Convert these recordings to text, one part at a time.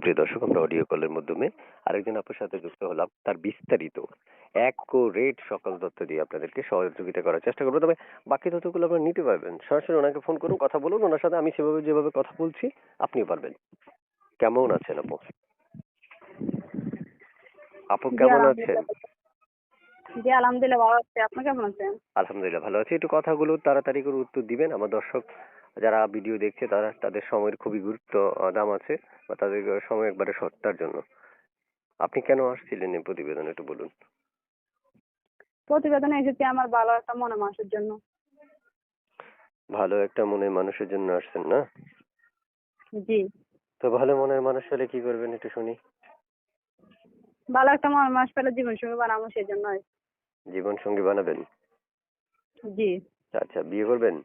প্রিয় দর্শক আমরা অডিও কলের মাধ্যমে আরেকজন আপুর সাথে যুক্ত হলাম তার বিস্তারিত এক রেট সকল তথ্য দিয়ে আপনাদেরকে সহযোগিতা করার চেষ্টা করব। তবে বাকি তথ্যগুলো আপনারা নিতে পারবেন। সরাসরি ওনাকে ফোন করুন কথা বলুন। ওনার সাথে আমি সেভাবে যেভাবে কথা বলছি আপনিও পারবেন। কেমন আছেন আপু? আপু কেমন আছেন? জি আলহামদুলিল্লাহ ভালো আছি। আপনি কেমন আছেন? আলহামদুলিল্লাহ ভালো আছি। একটু কথাগুলো তাড়াতাড়ি করে উত্তর দিবেন। আমার দর্শক যারা ভিডিও দেখছে তারা তাদের সময়ের খুবই গুরুত্ব দাম আছে বা তাদের সময় একবারে সত্তার জন্য। আপনি কেন আসছিলেন এই প্রতিবেদন একটু বলুন। প্রতিবেদনে এসেছি আমার ভালো একটা মনে মানুষের জন্য। ভালো একটা মনের মানুষের জন্য আসছেন না? জি। তো ভালো মনের মানুষ হলে কি করবেন একটু শুনি। ভালো একটা মনে মানুষ পেলে জীবন সঙ্গী বানাবো সেই জন্য জীবন সঙ্গী বানাবেন? জি। আচ্ছা বিয়ে করবেন?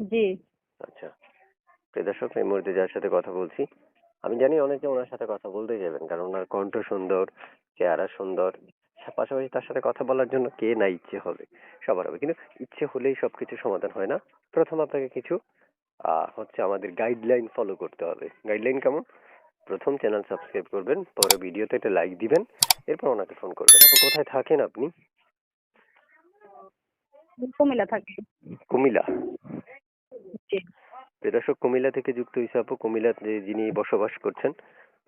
জি। আচ্ছা। প্রিয় দর্শক এই মুহূর্তে যার সাথে কথা বলছি আমি জানি অনেকে ওনার সাথে কথা বলতে যাবেন কারণ ওনার কণ্ঠ সুন্দর চেহারা সুন্দর পাশাপাশি তার সাথে কথা বলার জন্য কে না ইচ্ছে হবে সবার হবে। কিন্তু ইচ্ছে হলেই সবকিছু সমাধান হয় না। প্রথম আপনাকে কিছু হচ্ছে আমাদের গাইডলাইন ফলো করতে হবে। গাইডলাইন কেমন? প্রথম চ্যানেল সাবস্ক্রাইব করবেন পরে ভিডিওতে একটা লাইক দিবেন এরপর ওনাকে ফোন করবেন। আপনি কোথায় থাকেন আপনি? কুমিল্লা থাকি। কুমিল্লা? দর্শক কুমিল্লা থেকে যুক্ত হয়েছে আপু। কুমিল্লাতে যিনি বসবাস করছেন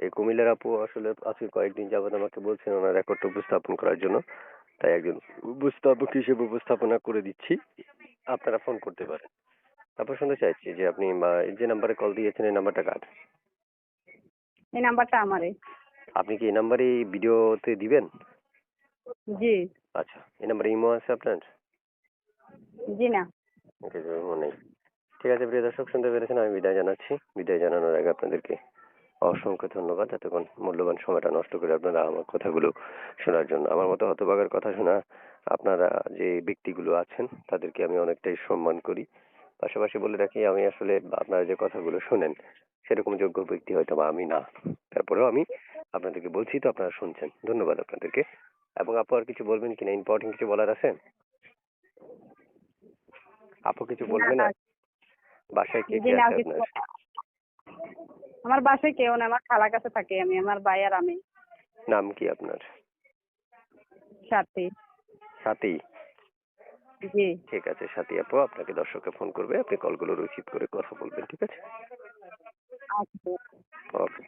এই কুমিল্লার আপু আসলে আজকে কয়েকদিন যাবত আমাকে বলছেন ওনার রেকর্ডটা উপস্থাপন করার জন্য। তাই একজন উপস্থাপক হিসেবে উপস্থাপনা করে দিচ্ছি। আপনারা ফোন করতে পারেন। তারপর শুনতে চাইছি যে আপনি যে নাম্বারে কল দিয়েছেন এই নাম্বারটা কার? এই নাম্বারটা আমারই। আপনি কি এই নাম্বারে ভিডিওতে দিবেন? জি। আচ্ছা এই নাম্বারে ইমো আছে আপনার? জি না। ওকে ইমো নেই। ঠিক আছে প্রিয় দর্শক শুনতে পেরেছেন আমি বিদায় জানাচ্ছি। বিদায় জানানোর আগে আপনাদেরকে অসংখ্য ধন্যবাদ। এতক্ষণ মূল্যবান সময়টা নষ্ট করে আপনারা আমার কথাগুলো শোনার জন্য। আমার মতো হতভাগার কথা শোনা আপনারা যে ব্যক্তিগুলো আছেন তাদেরকে আমি অনেকটাই সম্মান করি। পাশাপাশি বলে রাখি আমি আসলে আপনারা যে কথাগুলো শোনেন সেরকম যোগ্য ব্যক্তি হয়তো বা আমি না। তারপরেও আমি আপনাদেরকে বলছি তো আপনারা শুনছেন। ধন্যবাদ আপনাদেরকে। এবং আপু আর কিছু বলবেন কিনা ইম্পর্টেন্ট কিছু বলার আছে? আপু কিছু বলবেন বাসায় কে কে আছে আপনার? আমার বাসায় কেউ না আমার খালা কাছে থাকে আমি আমার ভাই আর আমি। নাম কি আপনার? সাথী। সাথী? জি। ঠিক আছে সাথী আপু আপনাকে দর্শককে ফোন করবে আপনি কলগুলো রিসিভ করে কথা বলবেন ঠিক আছে? আচ্ছা। ওকে